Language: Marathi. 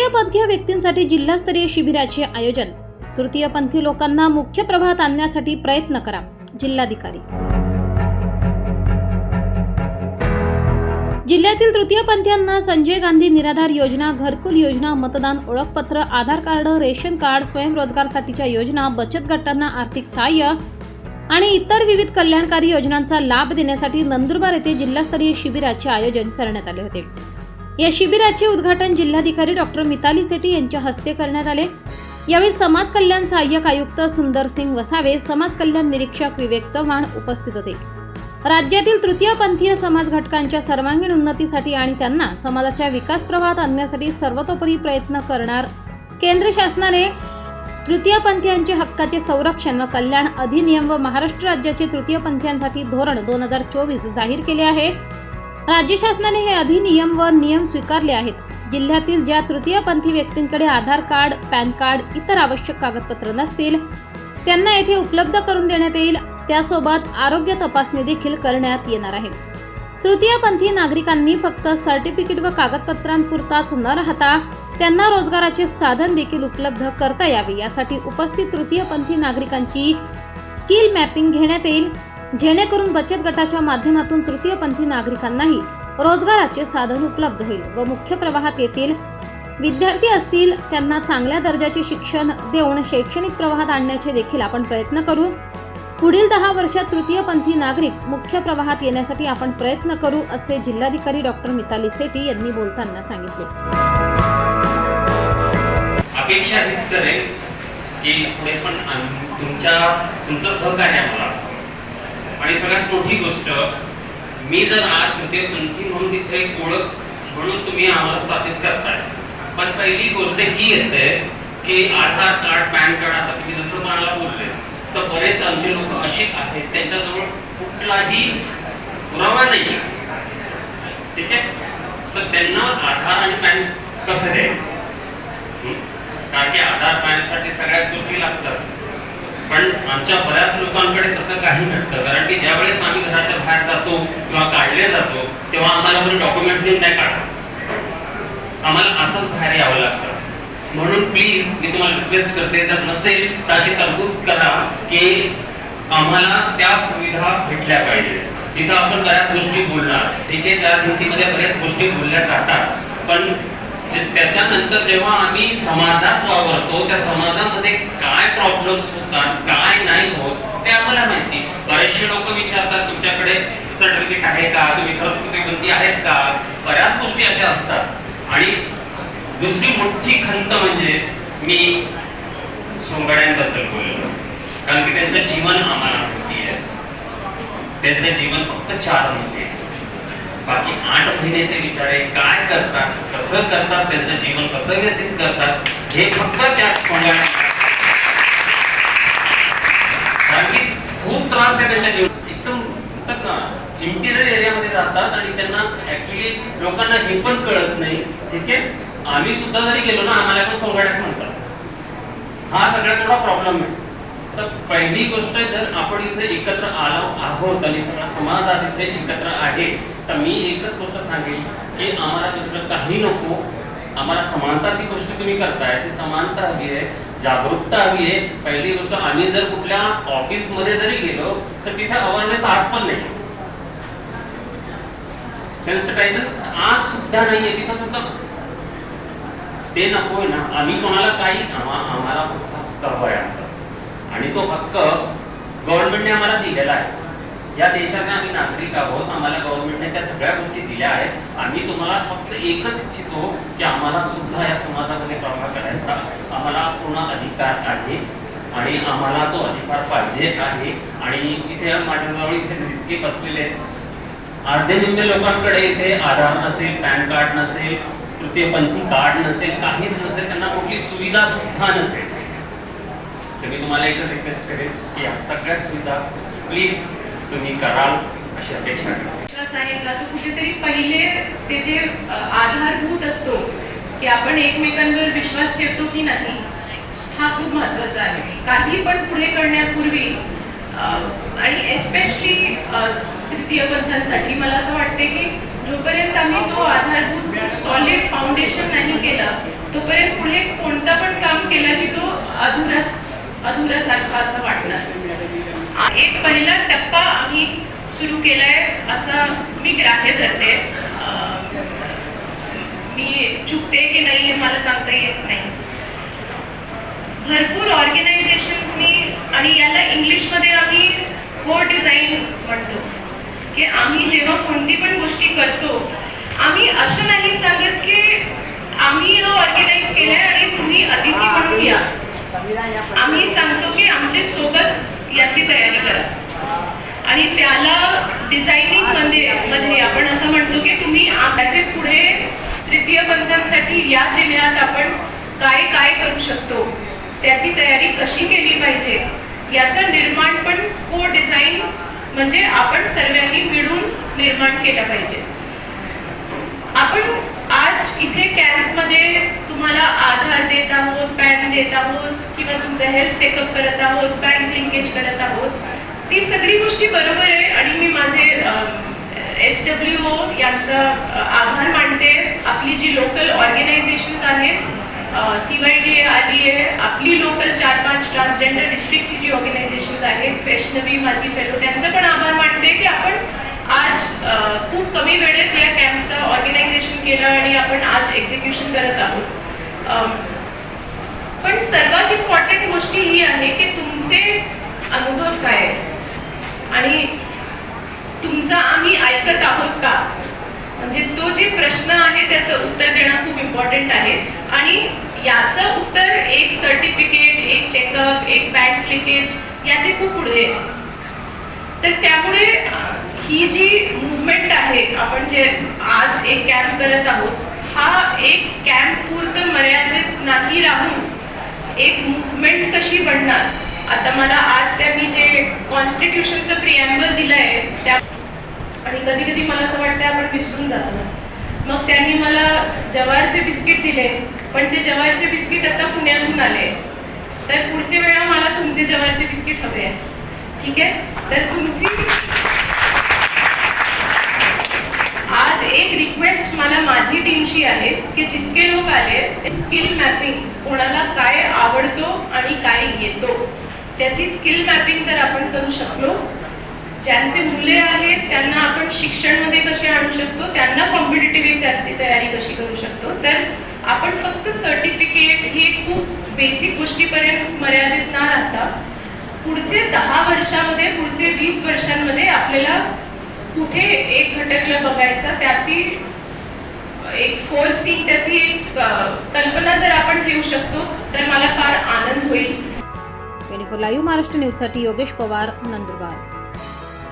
तृतीयपंथीय व्यक्तींसाठी जिल्हास्तरीय शिबिराचे आयोजन. तृतीयपंथी लोकांना मुख्य प्रवाहात आणण्यासाठी प्रयत्न करा जिल्हाधिकारी. जिल्ह्यातील तृतीयपंथीयांना संजय गांधी निराधार योजना घरकुल योजना मतदान ओळखपत्र आधार कार्ड रेशन कार्ड स्वयंरोजगारसाठीच्या योजना बचत गटांना आर्थिक सहाय्य आणि इतर विविध कल्याणकारी योजनांचा लाभ देण्यासाठी नंदुरबार येथे जिल्हास्तरीय शिबिराचे आयोजन करण्यात आले होते. या शिबिराचे उद्घाटन जिल्हाधिकारी डॉक्टर मिताली सेठी यांच्या हस्ते करण्यात आले. यावेळी समाज कल्याण सहाय्यक आयुक्त सुंदर सिंग वसावे समाज कल्याण निरीक्षक विवेक चव्हाण उपस्थित होते. राज्यातील तृतीयपंथीय समाज घटकांच्या सर्वांगीण उन्नतीसाठी आणि त्यांना समाजाच्या विकास प्रवाहात आणण्यासाठी सर्वतोपरी प्रयत्न करणार केंद्र शासनाने. तृतीयपंथीयांचे हक्काचे संरक्षण व कल्याण अधिनियम व महाराष्ट्र राज्याचे तृतीयपंथीयांसाठी धोरण दोन हजार चोवीस जाहीर केले आहे. राज्य शासनाने हे अधिनियम व नियम स्वीकारले आहेत. जिल्ह्यातील ज्या तृतीयपंथी व्यक्तींकडे आधार कार्ड पॅन कार्ड इतर आवश्यक कागदपत्र नसतील त्यांना येथे उपलब्ध करून देण्यात येईल. त्यासोबत आरोग्य तपासणी देखील करण्यात येणार आहे. तृतीयपंथी नागरिकांनी फक्त सर्टिफिकेट व कागदपत्रांपुरताच न राहता त्यांना रोजगाराचे साधन देखील उपलब्ध करता यावे. यासाठी उपस्थित तृतीयपंथी नागरिकांची स्किल मॅपिंग घेण्यात येईल. जेणेकरून बचत गटाच्या माध्यमातून तृतीयपंथी नागरिकांनाही रोजगाराचे साधन उपलब्ध होईल व मुख्य प्रवाहात येतील. विद्यार्थी असतील त्यांना चांगल्या दर्जाचे शिक्षण देऊन शैक्षणिक प्रवाहात आणण्याचे देखील आपण प्रयत्न करू. पुढील दहा वर्षात तृतीयपंथी नागरिक मुख्य प्रवाहात येण्यासाठी आपण प्रयत्न करू असे जिल्हाधिकारी डॉक्टर मिताली सेठी यांनी बोलताना सांगितले. अपेक्षा हीच करेन की पुढे पण तुमच्या तुमचं सहकार्य आम्हाला आणि सगळ्यात मोठी गोष्ट मी जर आज तृतीयपंथी म्हणून तिथे एक ओळख म्हणून तुम्ही आम्हाला स्थापित करताय पण पहिली गोष्ट ही येते की आधार कार्ड पॅन कार्ड आता तुम्ही जसं मला बोलले तर बरेच आमचे लोक असे आहेत त्यांच्याजवळ कुठलाही पुरावा नाही ठीक आहे? तर त्यांना आधार आणि पॅन कसं द्यायचं? कारण की आधार पॅनसाठी सगळ्याच गोष्टी लागतात. पण आमच्या बऱ्याच लोकांकडे तसं काही नसतं. कारण की ज्या वेळेस आम्ही घराच्या बाहेर जातो किंवा काढले जातो तेव्हा आम्हाला पण डॉक्युमेंट्स देत नाही काढा आम्हाला असंच बाहेर यावं लागतं. म्हणून प्लीज मी तुम्हाला रिक्वेस्ट करते जर नसेल तर अशी तरतूद करा की आम्हाला त्या सुविधा भेटल्या पाहिजे. इथं आपण बऱ्याच गोष्टी बोलणार. ठीक आहे? त्या भिंतीमध्ये बऱ्याच गोष्टी बोलल्या जातात. पण त्याच्यानंतर जेव्हा आम्ही समाजात वावरतो त्या समाजामध्ये काय प्रॉब्लेम्स होतात काय नाही होत ते आम्हाला माहिती. बरेचसे लोक विचारतात तुमच्याकडे सर्टिफिकेट आहे का? तुम्ही खरंच आहेत का? बऱ्याच गोष्टी अशा असतात. आणि दुसरी मोठी खंत म्हणजे मी सोंगाड्यांबद्दल बोललो. कारण की त्यांचं जीवन आम्हाला माहिती आहे. त्यांचं जीवन फक्त चार महिने आहे. बाकी आठ महिने ते बिचारे काय करतात कसं करतात त्यांचं जीवन कसं व्यतीत करतात हे फक्त त्या कारण की खूप त्रास आहे त्यांच्या जीवन एकदम म्हणतात ना इंटिरियर एरियामध्ये राहतात आणि त्यांना ऍक्च्युली लोकांना हे पण कळत नाही. ठीक आहे? आम्ही सुद्धा जरी गेलो ना आम्हाला पण सोंगाड्याच म्हणतात. हा सगळ्यात मोठा प्रॉब्लेम आहे. तर पहिली गोष्ट जर आपण इथे एकत्र आलो आहोत आणि सगळा समाज आज इथे एकत्र आहे तर मी एकच गोष्ट सांगेल की आम्हाला दुसरं काही नको. आम्हाला समानता ती गोष्ट तुम्ही करताय. ती समानता हवी आहे. जागरूकता हवी आहे. पहिली गोष्ट आम्ही जर कुठल्या ऑफिसमध्ये जरी गेलो तर तिथे अवेअरनेस आज पण नाही. सेन्सिटायझर आज सुद्धा नाहीये तिथं सुद्धा. ते नकोय ना. आम्ही कोणाला काही आम्हाला फक्त हक्क हवा आणि तो हक्क गव्हर्नमेंटने आम्हाला दिलेला आहे. या देशाचे आम्ही नागरिक आहोत, आम्हाला गव्हर्नमेंटने त्या सगळ्या गोष्टी दिल्या आहेत. आम्ही तुम्हाला फक्त एकच इच्छितो की आम्हाला सुद्धा या समाजामध्ये प्रवाह करायचा. आम्हाला पूर्ण अधिकार आहे आणि आम्हाला तो अधिकार पाहिजे आहे. आणि इथे माझ्याजवळ इथे इतके बसलेले आहेत. अर्धे निम्मे लोकांकडे इथे आधार नसेल, पॅन कार्ड नसेल तृतीयपंथी कार्ड नसेल, काहीच नसेल, त्यांना कुठली सुविधा सुद्धा नसेल. तर मी तुम्हाला एकच रिक्वेस्ट करेन की या सगळ्या सुविधा प्लीज़ तुम्ही कराल अशी अपेक्षा विश्वास आहे का तो कुठेतरी पहिले ते जे आधारभूत असतो की आपण एकमेकांवर विश्वास ठेवतो की नाही हा खूप महत्त्वाचा आहे. काही पण पुढे करण्यापूर्वी आणि एस्पेशली तृतीय पंथांसाठी मला असं वाटते की जोपर्यंत आम्ही तो आधारभूत सॉलिड फाउंडेशन नाही केला तोपर्यंत पुढे कोणता पण काम केलं की तो अधुरास अधुरासारखा असं वाटणार एक पहिला टप्पा आम्ही सुरू केलंय असं मी ग्राह्य धरते. मी चुकते की नाही हे मला सांगता येत नाही. भरपूर ऑर्गनायझेशन्सनी आणि याला इंग्लिशमध्ये आम्ही को डिझाईन म्हणतो. की आम्ही जेव्हा कोणती पण गोष्टी करतो आम्ही असं नाही सांगत की आम्ही हा ऑर्गनाईज केलंय आणि तुम्ही अतिथी म्हणून या. आम्ही सांगतो की आमच्यासोबत याची तयारी करा. आणि त्याला डिझायनिंगमध्ये मध्ये आपण असं म्हणतो की तुम्ही त्याचे पुढे तृतीय पंथांसाठी या जिल्ह्यात आपण काय काय करू शकतो? त्याची तयारी कशी केली पाहिजे? याचं निर्माण पण को डिझाईन म्हणजे आपण सर्वांनी मिळून निर्माण केलं पाहिजे. आपण आज इथे कॅम्पमध्ये तुम्हाला आधार देत आहोत पॅन देत आहोत किंवा तुमचं हेल्थ चेकअप करत आहोत बँक लिंकेज करत आहोत सगळी गोष्टी बरोबर आहे आणि मी माझे एस डब्ल्यू ओ यांचा आभार मानते. आपली जी लोकल ऑर्गनायझेशन आहेत सी वाय डी ए आली आहे आपली लोकल चार पाच ट्रान्सजेंडर डिस्ट्रिक्टची जी ऑर्गनायझेशन आहेत वैष्णवी माझी फेलो त्यांचं पण आभार मानते की आपण आज खूप कमी वेळेत या कॅम्पचं ऑर्गनायझेशन केलं आणि आपण आज एक्झिक्युशन करत आहोत. पण सर्वात इम्पॉर्टंट गोष्टी ही आहे की तुमचे अनुभव काय आहे आणि तुमचा आम्ही ऐकत आहोत का म्हणजे तो जे प्रश्न आहे त्याचं उत्तर देणं खूप इम्पॉर्टंट आहे. आणि याचं उत्तर एक सर्टिफिकेट एक चेकअप एक बँक लिकेज याचे खूप पुढे. आहे. तर त्यामुळे ही जी मुवमेंट आहे आपण जे आज एक कॅम्प करत आहोत हा एक कॅम्प पुरतं मर्यादित नाही राहून एक मुवमेंट कशी बनणार? आता मला आज त्यांनी जे कॉन्स्टिट्यूशनचं प्रिॲम्बल दिलं आहे त्या आणि कधी कधी मला असं वाटतं आपण विसरून जातो. मग त्यांनी मला जवारचे बिस्किट दिले पण ते जवारचे बिस्किट आता पुण्यातून आले. तर पुढच्या वेळा मला तुमचे जवारचे बिस्किट हवे आहे ठीक आहे? तर तुमची आज एक रिक्वेस्ट मला माझी टीमशी आहे की जितके लोक आले स्किल मॅपिंग कोणाला काय आवडतो आणि काय येतो त्याची स्किल मॅपिंग जर आपण करू शकलो ज्यांचे मुले आहेत त्यांना आपण शिक्षणमध्ये कसे आणू शकतो? त्यांना कॉम्पिटेटिव्ह एक्झामची तयारी कशी करू शकतो? तर आपण फक्त सर्टिफिकेट हे खूप बेसिक गोष्टीपर्यंत मर्यादित न राहता पुढचे दहा वर्षामध्ये पुढचे वीस वर्षांमध्ये आपल्याला कुठे एक घटकला बघायचा त्याची एक फोर्सिंग त्याची एक कल्पना जर आपण ठेवू शकतो तर मला फार आनंद होईल. ट्वेंटी फोर लाईव्ह महाराष्ट्र न्यूजसाठी योगेश पवार नंदुरबार.